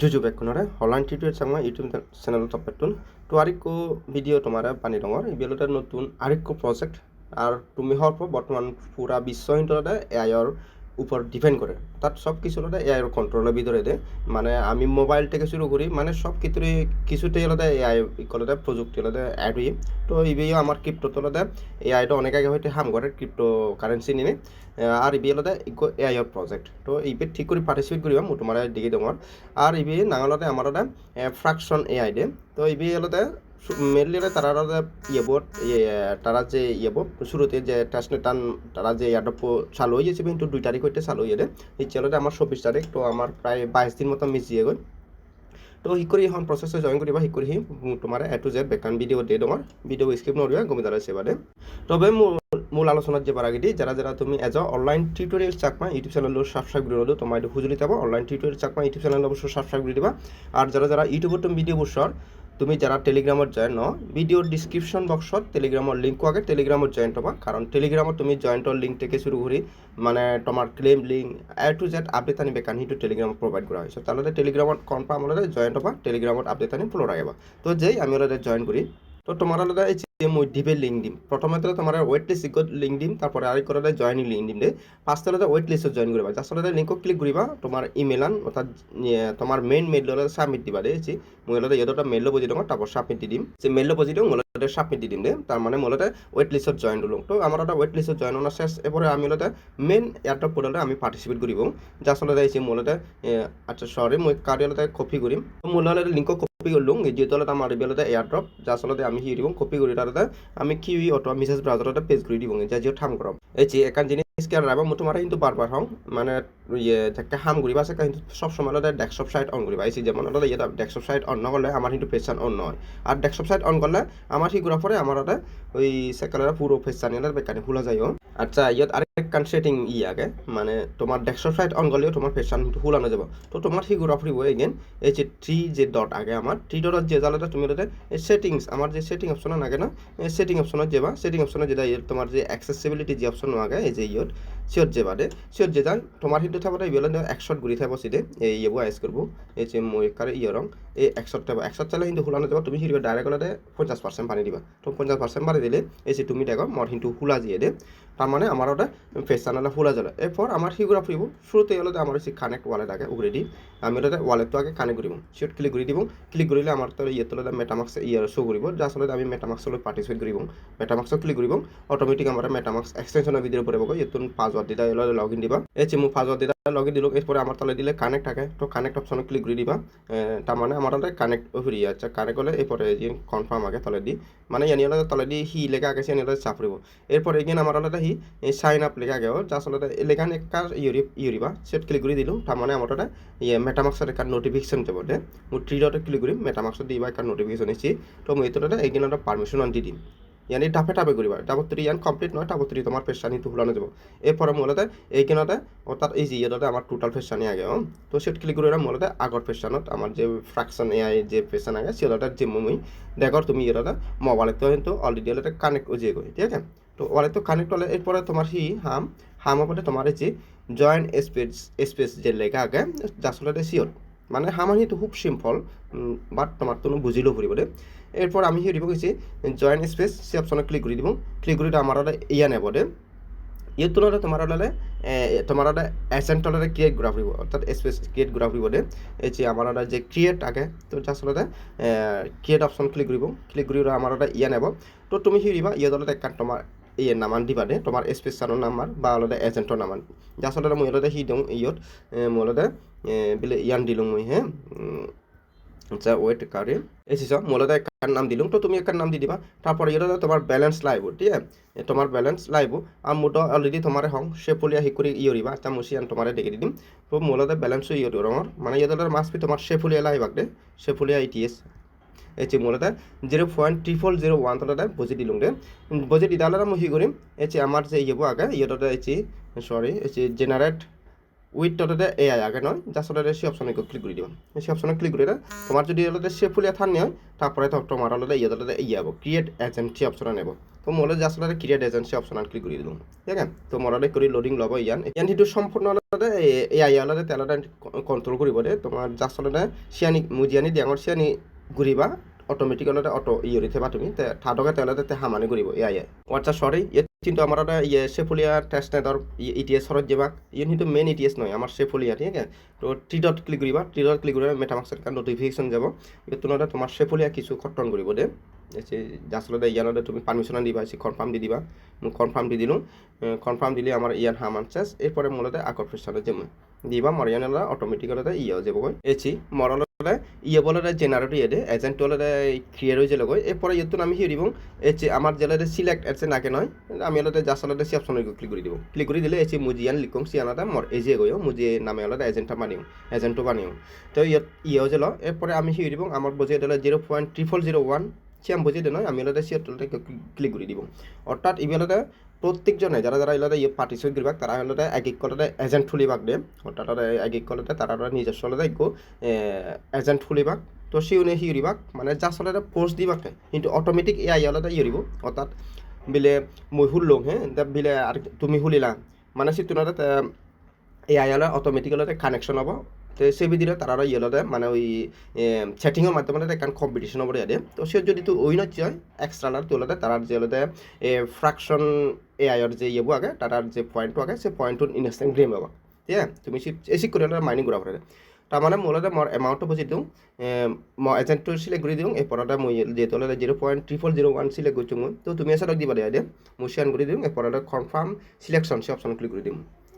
Jujur bekunore online tutorial sama YouTube channel top petun তো আরেকো video তোমার পানি রঙর ভিডিওটা নতুন আরেকো প্রজেক্ট আর তুমি হওয়ার পর বর্তমান পুরা বিশ্ব ইন্টারনেটে এআইর উপর ডিপেন্ড করে। তার সব কিছু এআইয়ের কন্ট্রোলের ভিতরে দে মানে আমি মোবাইল থেকে শুরু করি মানে সব কিছুরই কিছুতেই আলাদা এআই কলাদা প্রযুক্তি আলাদা অ্যাড হই। তো ইবিও আমার ক্রিপ্টো তোলাদা এআইটা অনেক আগে হইতে হাম করে ক্রিপ্টো কারেন্সি নিয়ে আর ইবি আলাদা এআইয়ের প্রজেক্ট তো ইবে ঠিক করে পার্টিসিপেট করিবা মো তোমার দিকে তোমার আর ইবি নাঙালতে আমার ফ্রাকশন এআই দে। তো ইবি আলাদা মেনলি তারা ইয়েব তারা যে ইয়েব শুরুতে যে টেস্টনে টান, তারা যে ইয়াটা চালু হয়ে যাচ্ছে, কিন্তু দুই তারিখ হইতে চালু হয়ে এই চ্যানেলটা আমার চব্বিশ তারিখ, তো আমার প্রায় বাইশ দিন মতো মিস দিয়ে গৈ তো শিকৰি এখন প্ৰচেছ জইন কৰিবা শিকৰি সি তোমাৰ এ টু জেড বেকান ভিডিঅ' দিয়ে তোমাৰ ভিডিঅ' স্ক্ৰিপ্ট নৰিবা গমিদাৰ সেবাদে তবে মূল আলোচনাত যাবার আগে যারা যারা তুমি age online tutorial Chakma YouTube channel subscribe করে দিও তোমার সুযোগ দিতে online tutorial Chakma YouTube channel অবশ্যই সাবস্ক্রাইব করে দিবা। আর যারা যারা ইউটিউবত তুমি ভিডিঅ' বছৰ তুমি যারা টেলিগ্রামত জয়েন ন ভিডিওর ডিসক্রিপশন বক্সত টেলিগ্রামর লিঙ্ক আগে টেলিগ্রামত জয়েন হবা। কারণ টেলিগ্রামত তুমি জয়েন্টর লিঙ্ক থেকে শুরু করে মানে তোমার claim link A to Z update আনি বেকান সেইটো টেলিগ্রামত প্রোভাইড করা হয়েছে তাহলে টেলিগ্রামত কনফার্ম হলে জয়েন্ট হবা টেলিগ্রামত আপডেট আনি ফলো রাখবা তো যেই আমি ওদের জয়েন করি তো তোমার এই মই ডিপে লিঙ্ক দিম। প্রথমে তো তোমার ওয়েট লিস্ট ইকত লিঙ্ক দিম তারপরে আরেক করে জয়েনিং লিঙ্ক দিম দে পাঁচটা আলাদা ওয়েট লিস্টত জয়েন করিবা জাস্ট আলাদা লিঙ্কত ক্লিক করিবা তোমার ইমেল আন অর্থাৎ তোমার মেইন মেইল আলাদা সাবমিট দিবা দে যে মই আলাদা ইয়দটা মেইল বুজি দিম তারপর সাবমিট দি দিম। যে মেইল বুজি দিম মোলতে সাবমিট দি দিম দে তার মানে মোলতে ওয়েট লিস্টত জয়েন দিলো তো আমার একটা ওয়েট লিস্টত জয়েন হওয়ার শেষ এরপরে আমি আলাদা মেইন এয়ারটা পোর্টালে আমি পার্টিসিপেট করিব জাস্ট আলাদা এই আচ্ছা সরি মই কার্ড আলাদা কপি করিম তো মোলালে কপি করল যেহেতু আলাদা আমার এয়ার এয়ারড্রপ যার চলতে আমি দিব কপি করি তাতে আমি কিউই অটো মেসেজ ব্রাউজারতে পেজ করে দিব যা যে ঠাম করম এই যে একান জিনিস কে রাবা মো তোমার কিন্তু বারবার হং মানে ইয়ে যাকে হাম করিবা সে কিন্তু সব সময় আলাদা ডেস্কটপ সাইট অন করিবা এই যেমন আলাদা ইয়ে ডেস্কটপ সাইট অন নকরলে আমার কিন্তু পেজ অন নয় আর ডেস্কটপ সাইট অন করলে আমার সি করার পরে আমার আলাদা ওই সেকালের পুরো পেজ চানিয়ে বেকানি খোলা যায় আচ্ছা ইয়াত আরেকখান সেটিং ই আগে। মানে তোমার ডেস্কটপ সাইট অন করলেও তোমার পেছান হুলানো যাব। তো তোমার সেই ঘুরা ফুরিব এগেন এই যে থ্রি যে ডট আগে আমার থ্রি ডটত যে জ্বালাটা তুমি ওটাতে এই সেটিংস আমার যে সেটিং অপশন আগে না সেটিং অপশনত যাবা। সেটিং অপশনত যেটা তোমার যে অ্যাক্সেসিবিলিটি যে অপশন আগে এই যে ইয়ত সিয়ত যে বাদে সিয়ত যে যায় তোমার কিন্তু থাকবে ইয়েলে একশত ঘুরি থাকব সিদে এই ইয়েবো আইস করব এই যে মই কারে ইয়ে রং এই একশত থাকব একশত চালে কিন্তু হুলানো যাব, তুমি হিরবে ডাইরেক্ট হলে পঞ্চাশ পার্সেন্ট পানি দিবা। তো পঞ্চাশ পার্সেন্ট পানি দিলে, এই যে তুমি দেখো মর কিন্তু হুলা দিয়ে দে তার মানে আমার ওটা ফেস চ্যানেলে ফুলা জ্বলে। এরপর আমার সিগুড়া ফুরিব শুরুতে হলে আমার হচ্ছে কানেক্ট ওয়ালেট আগে উগড়ে দিই আমি ওটাতে ওয়ালেটটো আগে কানেক্ট করিব সিট ক্লিক করে দিব। ক্লিক কৰিলে আমার তো ইয়ে তোলে মেটামাক্স ইয়ার শো কৰিব। যাৰ আচলতে আমি মেটামাক্সলৈ পাৰ্টিচিপেট কৰিব মেটামাক্সত ক্লিক কৰিব অট'মেটিক আমাৰ মেটামাক্স এক্সটেনশ্যনৰ ভিডিঅ' পৰিব ইয়াত পাছৱৰ্ড ইয়ালৈ লগ ইন দিবা। এই যে মোক পাছৱৰ্ড দিদা লগ দিলোঁ, এরপরে আমার তাহলে দিলে কানেক্ট থাকে। তো কানেক্ট অপশনে ক্লিক করে দিবা। তার মানে আমার তাহলে কানেক্ট হরি আচ্ছা কানেক্ট হলে এরপরে কনফার্ম আগে তলে দি মানে ইয়ানি হলে তলে দি হি লেখা আগে সে চাপ রইব এরপরে এগেন আমার হলে হি সাইন আপ লেখা আগে যা আসলে লেখান একটা ইউরি ইউরিবা সেট ক্লিক করে দিলোঁ তার মানে আমার ওটা ইয়ে মেটামাক্সের একটা নোটিফিকেশন যাব দে। মোৰ থ্রি ডটে ক্লিক কৰিম মেটামাক্সত দিবা একটা নোটিফিকেশন এসেছি তো মই এইটো এইদিন একটা পারমিশন আনি দিম। ইয়ানি টাপে টাপে কৰিবা টাপত্ৰি ইয়ান কমপ্লিট নহয় টাপত্ৰি তোমাৰ পেচানিটো হুলানো যাব। এরপরে মূলতে এইখানতে অর্থাৎ এই যে আমার টোটাল পেশানি আগে তো সেট ক্লিক করে মূলতে আগর পেশানত আমার যে ফ্রাকশন এআই যে পেশান আগে সেটাতে যে মুই দেখর তুমি ইয়েটাতে মোবাইলে তো কিন্তু অলরেডি হলে কানেক্ট ও যে গই ঠিক আছে? তো ওয়ালে তো কানেক্ট হলে এরপরে তোমার হি হাম হাম ওপরে তোমার যে জয়েন্ট স্পেস স্পেস যে লেখা আগে যার সিওর মানে হামানিটো খুব সিম্পল বাট তোমার তো বুজিলেও ফুৰিব দে এরপর আমি হিয়ে দিব গেছি জয়েন স্পেস সে অপশনে ক্লিক করে দিব। ক্লিক করে আমার ইয়া নেব দে ইয়ে তুলনাতে তোমাৰ ওলালে তোমাৰ ওলালে এচেণ্ট ওলালে ক্ৰিয়েট ঘূৰা ফুৰিব অৰ্থাৎ স্পেচ ক্ৰিয়েট ঘূৰা ফুৰিব দে এই যে আমাৰ ওলালে যে ক্ৰিয়েট আগে, তো আচলতে ক্ৰিয়েট অপশ্যন ক্লিক কৰিব ক্লিক কৰি আমাৰ ওলালে ইয়া নেব। তো তুমি হিৰিবা ইয়ে দলতে একান তোমাৰ ইয়ে নামান দিবা দে তোমাৰ স্পেচাৰৰ নাম্বাৰ বা অলতে এজেণ্টৰ নামান যে আচলতে মই অলতে সি দিওঁ, ইয়ত মই অলতে বোলে ইয়ান দিলোঁ মই হে আচ্ছা ওয়েট কারে এসেছ মূলত একটা নাম দিলুম। তো তুমি একটা নাম দি দিবা। তারপরে এটা তোমার ব্যালেন্স লাইব ঠিক আছে? তোমার ব্যালেন্স লাইব আর মোট অলরেডি তোমার হং, সে ফুলিয়া হি করে ইয়রিবা তা মুসি আন তোমার দেখে দিম। তো মূলত ব্যালেন্সও ইয়রি রঙর মানে ইয়দলের মাস তোমার সে ফুলিয়া লাইবাক দে সে ফুলিয়া ইটিএস এচি মূলত zero point triple zero one তলাতে বুঝি দিলুম দে বুঝি দিদালে মই হি করিম। এচি আমার যে ইয়েব আগে ইয়দতে এচি সরি এচি জেনারেট উইথ এ আই আগে নয় যার সাথে সেই অপশনে ক্লিক করে দিবা। সেই অপশনে ক্লিক করে তোমার যদি হলে সে ফুলিয়া থান হয়, তারপরে তো তোমার হলে ইয়ে হলে ইয়ে হব ক্রিয়েট এজেন্ট সেই অপশনে নেব। তো মোলে যার সাথে ক্রিয়েট এজেন্ট সেই অপশন ক্লিক করে দিলাম ঠিক আছে? তো মরালে কৰি লোডিং ল'ব ইয়ান। ইয়ান সেইটো সম্পূৰ্ণ হলতে এ আই হলতে তেলতে কণ্ট্ৰল কৰিব দে। তোমাৰ যাৰ চলতে চিয়ানি মুজিয়ানি ডাঙৰ চিয়ানি ঘূৰিবা। অটোমেটিক অটো ইয়ে থবা তুমি ঠাডকে তেলতে তে হামানি ঘূৰিব, এ আই আচ্ছা সরি ইয়ে কিন্তু আমার একটা ইয়ে সেফুলিয়া টেস্ট নেটর ইটিএস সরত যাবাক ইয়ে কিন্তু মেইন ইটিএস নয় আমার সেফুলিয়া ঠিক আছে তো টি ডট ক্লিক কৰিবা টি ডট ক্লিক কৰিলে মেটামাক্সৰ কাৰণে নটিফিকেশ্যন যাব, এইটো তোমাৰ সেফুলিয়া কিছু খতন কৰিব দে। আচলতে ইয়ানতে তুমি পারমিশন দিবা এসে কনফার্ম দি দিবা মোক কনফার্ম দি দিলোঁ কনফার্ম দিলে আমার ইয়ান হামান চেস এরপরে মূলতে আকর পৃষ্ঠাতে যাব দিবা মর ইয়ানলা অটোমেটিকলতে ইয়ে যাবগৈ। এচি মরলতে ইয়ে বলতে জেনারেট ইয়ে দে এজেন্ট হলতে ক্রিয়েট হয়ে যাবগৈ এরপরে ইয়েতো আমি দিব। এচি আমার জেলাতে সিলেক্ট এসে নাকে নয়, আমি হলতে জাস্ট হলতে সি অপশন ক্লিক করে দিব। ক্লিক করে দিলে এসে মুজিয়ান লিখুম সিয়ানাতে মর এজিয়ে গৈ মুজি নামে হলতে এজেন্টটা বানিও এজেন্টটো বানিও। তো ইয়ে ইয়েও জেল এরপরে আমি দিব আমার বুঝিয়ে দিলে zero point triple zero one সিয়াম বুঝিয়ে দিল আমি হলতে সিয়ার ক্লিক করে দিব। অর্থাৎ ইবেলতে প্রত্যেকজনে যারা যারা এলাকাতে ইয়ে পার্টিসিপেট করবে তারা হলতে এক এক কলতে এজেন্ট খুলিবাক দে। অর্থাৎ এক এক কলতে তারা নিজস্ব হলতে একো এজেন্ট খুলিবাক। তো সিউনে হিরিবাক মানে যা চলতে পোস্ট দিবাকে। কিন্তু অটোমেটিক এ আই হলতে ইয়ে অর্থাৎ বিলে মই হুল্লং হ্যাঁ বিলে আর তুমি হুলিলা মানে সিতুনাতে এ আই হলে অটোমেটিক হলতে কানেকশন হব। তো সেই ভিডিও তারা ইয়েলতে মানে ওই সেটিংয়ের মাধ্যমে এখান কম্পিটিশন হবে ইয়াদে তো সে যদি তো ওই নয় এক্সট্রানাল তোলাতে তারা যে ফ্রাকশন এ আইর যে ইয়েবো আগে তারার যে পয়েন্ট আগে, সে পয়েন্ট ইনস্ট্যান্ট গ্রেম পাবা ঠিক আছে? তুমি এসি করে মাইনিং করা পারে তাৰমানে মোলতে মোৰ এমাউণ্টটো বুজি দিওঁ মই চিলেক্ট কৰি দিওঁ এই পৰাতে মই যিহেতু হ'লে zero' point triple zero' one select কৰিছোঁ মই। তো তুমি এসাৰক দিবা দিয়া দিয়ে মই কৰি দিওঁ এই পৰাতে কনফাৰ্ম সিলেকশন সে অপশন ক্লিক করে দিম।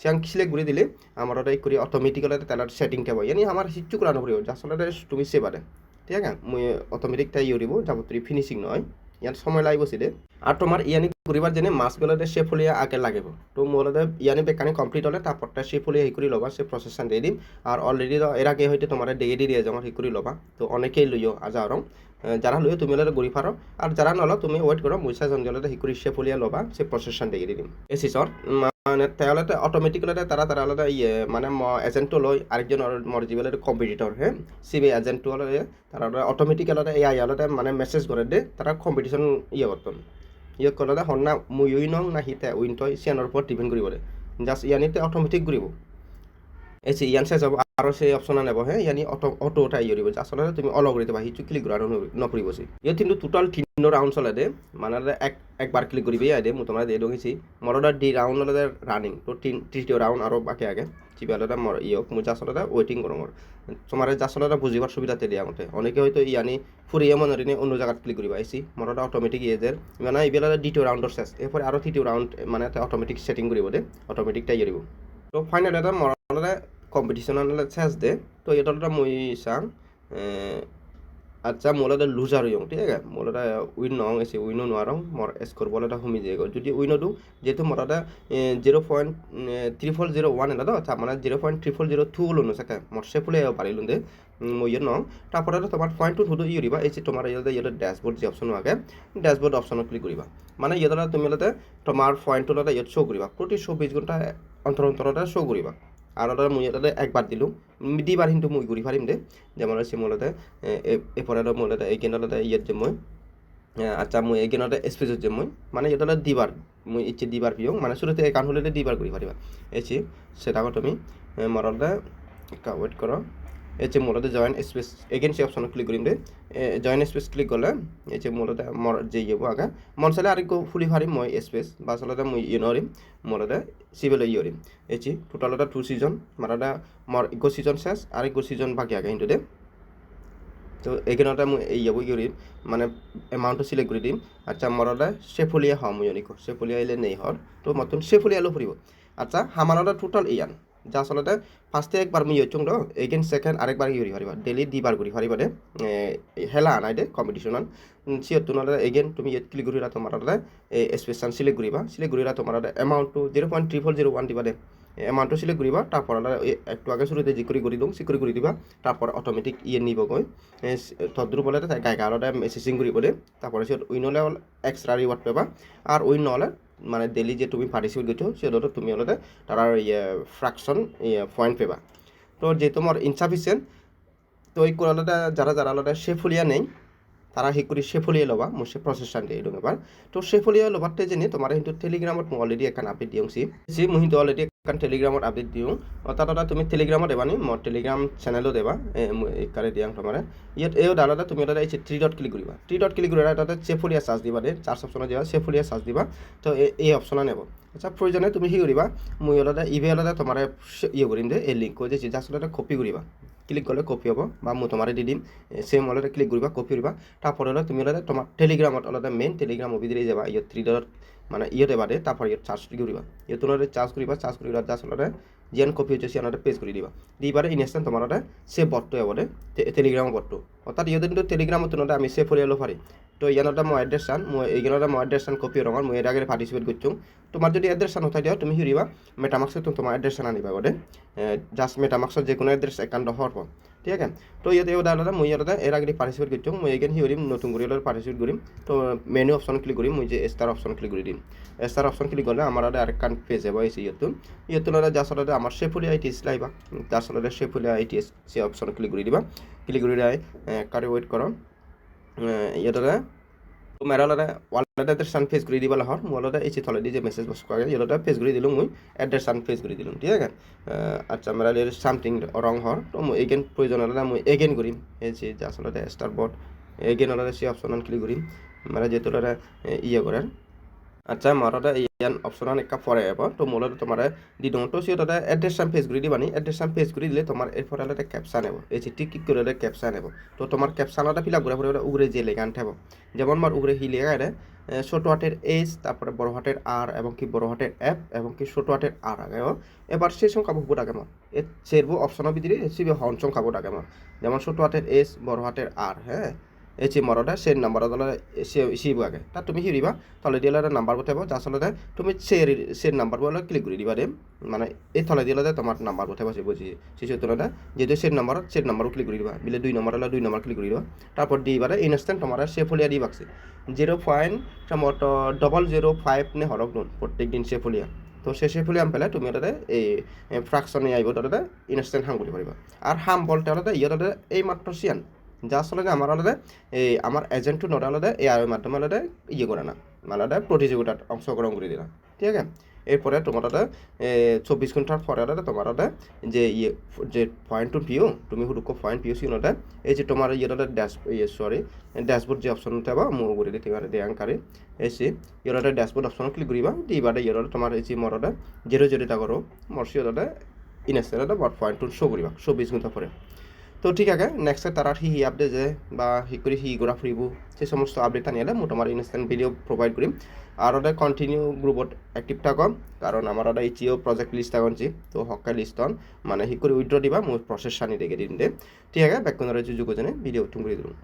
সিলেক্ট করে দিলে আমার ওটা করে অটোমেটিক্যালি তার সেটিং টেব ইয়ানি আমার হিচ্ছু করানো পড়িব যার আসলে তুমি সেবারে ঠিক আছে? মুই অটোমেটিক তাই দিব যাবতীয় ফিনিশিং নয়। ইয়াত সময় লাগিব দে আর তোমার ইয়ানি করিবার যেনে মাছগুলোতে সে ফুলিয়া আগে লাগিব। তো মোলতে ইয়ানি বেকানি কমপ্লিট হলে তারপরটা সে ফুলিয়া হি করে লবা, সে প্রসেসন দিয়ে দিম। আর অলরেডি এর আগে হয়তো তোমার ডেগে দিয়ে যাও হি করে লবা। তো অনেকেই লইও আজ আরং যারা লইও তুমি হলে ঘুরি ফারো আর যারা নলো তুমি ওয়েট করো মুইসা জঞ্জলতে হি করে সে ফুলিয়া লবা, সে প্রসেসন দিয়ে দিম। এসিসর মানে তেওঁলোকে অট'মেটিকেলি তারা তারা আলাদা ইয়ে মানে এজেন্টটো লৈ আরেকজন মর জীবনে কম্পিটিটর হ্যাঁ সিবি এজেন্টটো হলে তারা অটোমেটিক আলাদা এই আই আলাদা মানে মেসেজ করে দে তারা কম্পিটিশন ইয়ে করতেন ইয়ে করলে হন্না, মুই উই নং না হিতে উইন তই চিয়ানৰ ওপৰত ডিপেণ্ড কৰিব জাষ্ট ইয়ানিতে অট'মেটিক ঘূৰিব। যে ইয়ান শেষ হ'ব আৰু সেই অপশ্যন নেব হে? ইয়ানি অটো অটো উঠাই ইয়ে দিব আচলতে তুমি অল কৰি দিবা? সিটো ক্লিক কৰা নকৰিব সি ইয়াত কিন্তু টোটাল তিনিটা ৰাউণ্ড চলে দে। মানে এক একবার ক্লিক করবি আই দে মু তোমরা দিয়ে দোগেছি মরোটা ডি রাউন্ড হলে রানিং তো তিন, তৃতীয় রাউন্ড আরও বাকি আগে। চিবালটা মর ইয়ক মু যাসলটা ওয়েটিং করো মর তোমার যাসলটা বুঝিবার সুবিধাতে দিয়া মতে। অনেকে হয়তো ইয়ানি ফুরিয়ে মনে রিনে অন্য জায়গাত ক্লিক করিবা আইসি মরোটা অটোমেটিক ইয়েজের মানে এইবেলা দ্বিতীয় রাউন্ডর শেষ এরপরে আরও তৃতীয় রাউন্ড মানে অটোমেটিক সেটিং করিব দে। অটোমেটিক টাই দিব তো ফাইনাল এটা মরলে কম্পিটিশন শেষ দে। তো এটা মই চাং আচ্ছা মোলাটা লুজার হইং ঠিক আছে? মোলাটা উইন নং এসে উইনও নোয়ারং মর স্কোর বল এটা হুমি যায় যদি উইনো উইনও দু যেহেতু মোরাটা zero point triple zero one এটা তো মানে zero point triple zero two হলো সাকে মর সে ফুলে পারিলুন দে মই নং তারপরে তোমার পয়েন্ট টু শুধু ইয়ে দিবা এই যে তোমার ইয়ে ইয়ে ড্যাশবোর্ড যে অপশন আগে ড্যাশবোর্ড অপশন ক্লিক করিবা মানে ইয়ে তুমি তোমার পয়েন্টটা ইয়ে শো করিবা প্রতি চব্বিশ ঘণ্টা অন্তর অন্তরতে শো করিবা আর মুই এটাতে একবার দিলোঁ। দিবার কিন্তু মুই ঘুরি পারিম দে। যেমন আছে মূলতে এরপরে মূলতে এই কেন্দ্রতে ইয়ের যে মই আচ্ছা মুই এই কেন্দ্রতে স্পেসের যে মই মানে এটা দিবার মুই ইচ্ছে দিবার পিও মানে শুরুতে একাউন্ট হলে দিবার ঘুরি পারিবা এসি সেটা তুমি মরলে ওয়েট করো এই যে মূলত জয়েন স্পেস এগেন সে অপশন ক্লিক করিম দে জয়েন স্পেস ক্লিক করলে এই যে মূলত মর যে ইয়ে আগে মন চাইলে আর ফুলি ফারিম মই স্পেস বা আচলতে মই ইয়ে নরিম মূলতে সিভিল ইয়ে রিম এই যে টোটালটা টু সিজন মারাটা মর ইকো সিজন শেষ আর ইকো সিজন বাকি আগে কিন্তু দে তো এইখানতে মই এই ইয়ে করিম মানে এমাউন্টটো সিলেক্ট করে দিম। আচ্ছা মরলে সেফলিয়া হম ইউনিকো সেফলিয়া আইলে নেই হর তো মতন সেফলিয়া আলো ফুরিব আচ্ছা হামানটা টোটাল ইয়ান যা আচলতে ফার্স্টে একবার মুই ইয়চুং দ এগেন সেকেন্ড আরেকবার ইউরি হারিবা ডেলি দিবার ঘুরি হারিবা দে হেলা আনাই দে কম্পিটিশনত সিয়ত তোমার এগেন তুমি ইয়ত ক্লিক ঘুরিরা তোমার স্পেশাল সিলেক্ট ঘুরিবা সিলেক্ট ঘুরিরা তোমার এমাউন্টটো zero point triple zero one দিবা দে। এমাউন্টটো সিলেক্ট ঘুরিবা তারপর একটু আগে শুরুতে জিকরি করে দিওঁ চিকরি করে দিবা তারপর অটোমেটিক ইয়ে নিবগৈ। তদ্রু বলে গায়িকা আলাদা মেসেজিং কৰিব দে তারপরে সে উইন হলে এক্সট্রা রিওয়ার্ড পাবা। আর উইন নহলে মানে ডেইলি যে তুমি পাৰ্টিচিপেট গৈছো সেইটোতো তুমি অলপতে তাৰ ফ্ৰেকশ্যন পইণ্ট পেবা। তো যেহেতু মোৰ ইনসাফিসিয়েন্ট তো এই কোরালাটা যারা যারা আলাদা শেফুলিয়া নেই তারা হি করে শেফুলিয়া লবা, মোৰ সে প্ৰচেষ্টান দিয়ে এবাৰ তো শেফুলিয়া লবাতে যেনে তোমাৰ কিন্তু টেলিগ্ৰামত মই অলৰেডি এখন আপডেট দিওঁছি যি মই কিন্তু অলৰেডি এখন টেলিগ্ৰামত আপডেট দিওঁ তাত এটা তুমি টেলিগ্ৰামত দেবানি মই টেলিগ্ৰাম চেনেলো দেবা এইকাৰে দিয়াং তোমাৰ। ইয়াত এই দাদাটা তুমি এটা এই থ্ৰী ডট ক্লিক কৰিবা। থ্ৰী ডট ক্লিক কৰিবা তাতে চেফুলিয়া চাৰ্জ দিবা দে চাৰ্জ অপশ্যনত দিবা চেফুলিয়া চাৰ্জ দিবা, তো এই অপশ্যনে নেব। আচ্ছা প্ৰয়োজনে তুমি কি কৰিবা, মই অলতে ইমেইলতে তোমাৰ ইয়ে কৰিম দে এই লিংক দিছোঁ জাষ্ট অলতে কপি কৰিবা। ক্লিক করলে কপি হব, বা মই তোমার দি দিম সেম অলরে ক্লিক করবা কপি করবা তারপরে তুমি অলরে তোমার টেলিগ্রামত অলরে মেইন টেলিগ্রাম অভিদিরে যাবা ইয়ে থ্রি ডট মানে ইয়ে দেবা দে তারপর ইয়ে চার্জ করিবা ইয়ে তোমার চার্জ করিবা চার্জ করিবা জাস্ট অলরেডি যেন কপি হচ্ছে সে পেজ করে দিবা। দিবারে ইনস্ট্যান্ট তোমার সে বটটো দে টেলিগ্রাম বটটো অর্থাৎ ইয়ে কিন্তু টেলিগ্রামত তোমার আমি সেভ করে এলো পারি তো ইয়ানটা মই এড্রেস চান, মই এইখানটা মই এড্রেস চান কপি রঙর মই এর আগে পার্টিসিপেট করছ। তোমার যদি এড্রেস চান হতাই দিও, তুমি হিরিবা তুমি তোমার এড্রেস চান আনিবা গদে জাস্ট মেটামাক্সত যে কোনো এড্রেস একাউন্ট হওয়ার ঠিক আছে তো ইয়াতে দাদা মই ইয়াতে এর আগে পার্টিসিপেট করছ মই এখানে হিরিম নতুন করে পার্টিসিপেট করিম তো মেনু অপশন ক্লিক করিম মই যে স্টার অপশন ক্লিক করে দিম স্টার অপশন ক্লিক করলে আমার আর কান পেজ যাব এই ইয়েতো ইয়েতো যার সাথে আমার শেফুলিয়া আইটিএস লাইবা তার সাথে শেফুলিয়া আইটিএস সে অপশন ক্লিক করে দিবা ক্লিক দেয় কারে ওয়েট করো ইয়াতে মেৰালতে ৱালতে এড্ৰেছান ফেচ কৰি দিব লাহৰ মোবাইলতে এই চিঠি যে মেছেজ বস্তু কৰে ইহঁতে ফেচ কৰি দিলোঁ, মই এড্ৰেছ চান ফেচ কৰি দিলোঁ, ঠিক আছে? আচ্ছা মেৰালি চামথিং ৰং হৰ তো মই এগেইন প্ৰয়োজন হ'লে মই এগেইন কৰিম, এই আচলতে ষ্টাৰ বৰ্ড এগেইন হ'লে সেই অপশ্যনত ক্লিক কৰিম মানে যিহেতু ইয়ে কৰে। আচ্ছা মারতে ইয়ান অপশন একটা পরে যাব তো মূলত তোমার দি তো সিও তাতে এড্রেস সাম পেজ করে দিবানি এড্রেস সাম পেজ করে দিলে তোমার এরপরে একটা ক্যাপশন নেব এই যে টিক করে দিলে ক্যাপশন নেব তো তোমার ক্যাপশনটা ফিল আপ করে পরে উগরে যে লেখান থাকব যেমন আমার উগরে হি লেখা এটা ছোট হাটের এইচ তারপরে বড় হাটের আর এবং কি বড় হাটের এফ এবং কি ছোট হাটের আর আগে এবার সেই সংখ্যা বহু আগে আমার এ সেরবো অপশন ভিতরে সিবি হন সংখ্যা আগে আমার যেমন ছোট হাটের এইচ বড় হাটের আর হ্যাঁ এই মরদা সেই সিব আগে তাত তুমি হিৰিবা তলে দিলে এটা নাম্বাৰ পঠাব যাৰ আচলতে তুমি সেই সেই নাম্বাৰবোৰ ক্লিক কৰি দিবা দেই। মানে এই তলে দিলে তোমাৰ নাম্বাৰ পঠাব সে বুঝি শিশু তুলনায় যেহেতু সেই নাম্বারত সেই নাম্বারও ক্লিক করে দিবা। বিলে দুই নম্বর হলে দুই নম্বর ক্লিক করে দিবা। তারপর দিবারে ইনস্ট্যান্ট তোমার সে ফলিয়া দি বাকছে। জিরো পয়েন্ট সম্ভবত ডবল জিরো ফাইভ নে হরক নুন প্রত্যেক দিন সে ফলিয়া। তো সে সে ফলিয়াম পেলাই তুমি তাতে এই ফ্রাকশনে আহিব, তাতে ইনস্ট্যান্ট হাম কৰিব পাৰিবা। আৰু হাম বলতে তাতে ইয়াতে এই মাত্ৰ চিয়ান যা আচলতে আমার আলাদা এই আমার এজেন্টটো নটা আলাদা, এই আয়ের মাধ্যমে আলাদা ইয়ে করে না। আলাদা প্রতিযোগিতাত অংশগ্রহণ করে দিলাম ঠিক আছে? এরপরে তোমার দাদা চব্বিশ ঘণ্টার পরে দাদা তোমার দাদা যে ইয়ে যে পয়েন্ট টু পিও তুমি হুডুকো পয়েন্ট পিও সিও দাদা এই যে তোমার ইয়ে দাদা ড্যাশ ইয়ে সরি ড্যাশবোর্ড যে অপশন থাকবা মো করে দিতে পারে দে আঙ্কারে এসে ইয়ে দাদা ড্যাশবোর্ড অপশন ক্লিক করিবা দিবারে ইয়ে দাদা তোমার এই যে মর দাদা জিরো জিরো তা করো মরসিও দাদা ইনেসে দাদা বট পয়েন্ট টু শো করিবা চব্বিশ ঘণ্টা পরে তো ঠিক আছে নেক্সট তারা সি হি আপডেট যে বা হি করে হি ঘোরা ফুৰিব সেই সমস্ত আপডেট আনিলে মই তোমাৰ ইনষ্টেণ্ট ভিডিঅ' প্ৰভাইড কৰিম। আৰু এটা কণ্টিনিউ গ্ৰুপত এক্টিভ থাকক, কাৰণ আমাৰ এটা ইচিও প্ৰজেক্ট লিষ্ট থাকছি তো হকাই লিষ্টন মানে হি কৰি উইথড্ৰ দিবা, মই প্ৰচেছ আনি দেখে দিম দে। ঠিক আছে বেকগ্ৰাউণ্ডৰ যুগজনে ভিডিও উঠুম কৰি দিলোঁ।